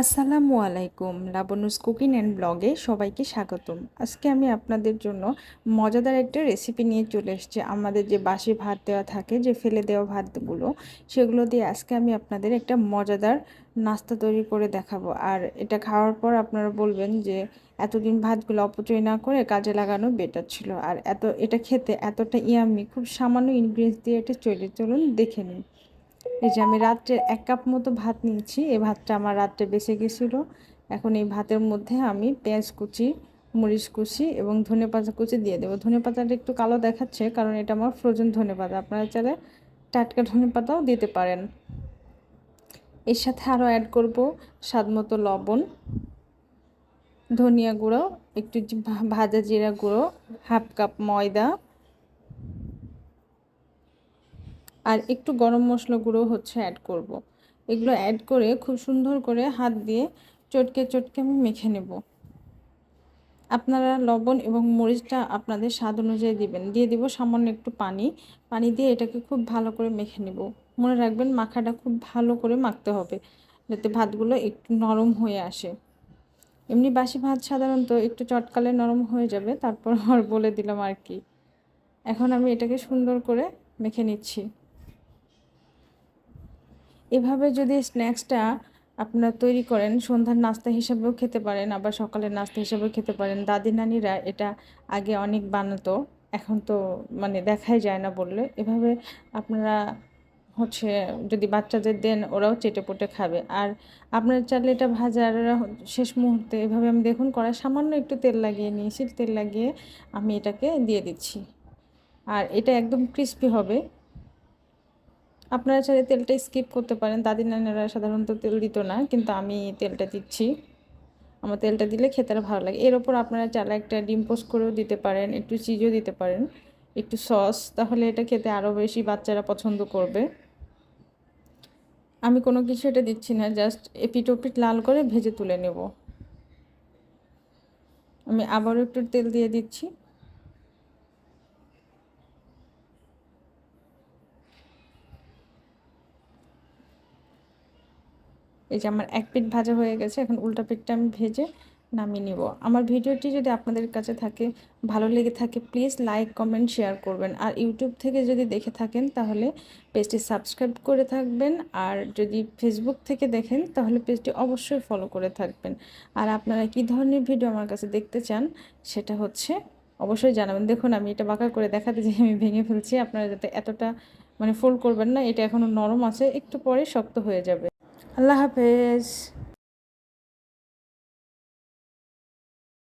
আসসালামু আলাইকুম লাবনুস cooking and ব্লগে সবাইকে স্বাগতম। আজকে আমি আপনাদের জন্য মজাদার একটা রেসিপি নিয়ে চলে এসেছি। আমাদের যে বাসি ভাত দেওয়া থাকে, যে ফেলে দেওয়া ভাতগুলো, সেগুলো দিয়ে আজকে আমি আপনাদের একটা মজাদার নাস্তা তৈরি করে দেখাবো। আর এটা খাওয়ার পর আপনারা বলবেন যে এতদিন ভাতগুলো অপচয় না করে কাজে লাগানো বেটার ছিল। আর এত, এটা খেতে এতটা ইয়ামি খুব সামান্য ইনগ্রিডিয়েন্টস দিয়ে এটা চলে। চলুন দেখে নিন এই যে আমি রাত্রে এক কাপ মতো ভাত নিয়েছি। এই ভাতটা আমার রাত্রে বেঁচে গেছিল। এখন এই ভাতের মধ্যে আমি পেঁয়াজ কুচি, মরিচ কুচি এবং ধনে পাতা কুচি দিয়ে দেবো। ধনে পাতাটা একটু কালো দেখাচ্ছে কারণ এটা আমার ফ্রোজেন ধনে পাতা। আপনারা চাইলে টাটকা ধনে পাতাও দিতে পারেন। এর সাথে আরও অ্যাড করব স্বাদ মতো লবণ, ধনিয়া গুঁড়ো, একটু ভাজা জিরা গুঁড়ো, হাফ কাপ ময়দা আর একটু গরম মশলা গুঁড়ো হচ্ছে অ্যাড করব। এগুলো অ্যাড করে খুব সুন্দর করে হাত দিয়ে চটকে চটকে আমি মেখে নেব। আপনারা লবণ এবং মরিচটা আপনাদের স্বাদ অনুযায়ী দিবেন। দিয়ে দিব সামান্য একটু পানি। পানি দিয়ে এটাকে খুব ভালো করে মেখে নেব। মনে রাখবেন মাখাটা খুব ভালো করে মাখতে হবে, যাতে ভাতগুলো একটু নরম হয়ে আসে। এমনি বাসি ভাত সাধারণত একটু চটকালে নরম হয়ে যাবে, তারপর আর বলে দিলাম আর কি। এখন আমি এটাকে সুন্দর করে মেখে নিচ্ছি। এভাবে যদি স্ন্যাক্সটা আপনারা তৈরি করেন, সন্ধ্যার নাস্তা হিসাবেও খেতে পারেন, আবার সকালের নাস্তা হিসাবেও খেতে পারেন। দাদি নানিরা এটা আগে অনেক বানাতো, এখন তো মানে দেখাই যায় না বললে। এভাবে আপনারা হচ্ছে যদি বাচ্চাদের দেন, ওরাও চেটে পুটে খাবে। আর আপনার চাইলে এটা ভাজার শেষ মুহূর্তে এভাবে আমি দেখুন করা সামান্য একটু তেল লাগিয়ে নিয়েছি, তেল লাগিয়ে আমি এটাকে দিয়ে দিচ্ছি। আর এটা একদম ক্রিস্পি হবে। আপনারা চাইলে তেলটা স্কিপ করতে পারেন। দাদি নানারা সাধারণত তেল দিত না, কিন্তু আমি তেলটা দিচ্ছি। আমার তেলটা দিলে খেতে ভালো লাগে। এর ওপর আপনারা চাইলে একটা ডিম পোস্ট করেও দিতে পারেন, একটু চিজও দিতে পারেন, একটু সস তাহলে এটা খেতে আরও বেশি বাচ্চারা পছন্দ করবে। আমি কোনো কিছু এটা দিচ্ছি না জাস্ট এপিট ওপিট লাল করে ভেজে তুলে নেব। আমি আবারও একটু তেল দিয়ে দিচ্ছি। এই যে আমার এক পিঠ ভাজা হয়ে গেছে, এখন উল্টা পিঠটা আমি ভেজে নামিয়ে নিব। আমার ভিডিওটি যদি আপনাদের কাছে থাকে, ভালো লেগে থাকে প্লিজ লাইক কমেন্ট শেয়ার করবেন। আর ইউটিউব থেকে যদি দেখে থাকেন, তাহলে পেজটি সাবস্ক্রাইব করে থাকবেন। আর যদি ফেসবুক থেকে দেখেন, তাহলে পেজটি অবশ্যই ফলো করে থাকবেন। আর আপনারা কি ধরনের ভিডিও আমার কাছে দেখতে চান, সেটা হচ্ছে অবশ্যই জানাবেন। দেখুন, আমি এটা বাঁকা করে দেখাতে যে আমি ভেঙে ফেলছি। আপনারা যাতে এতটা মানে ফোল্ড করবেন না, এটা এখনও নরম আছে, একটু পরে শক্ত হয়ে যাবে। আল্লাহ হাফেজ।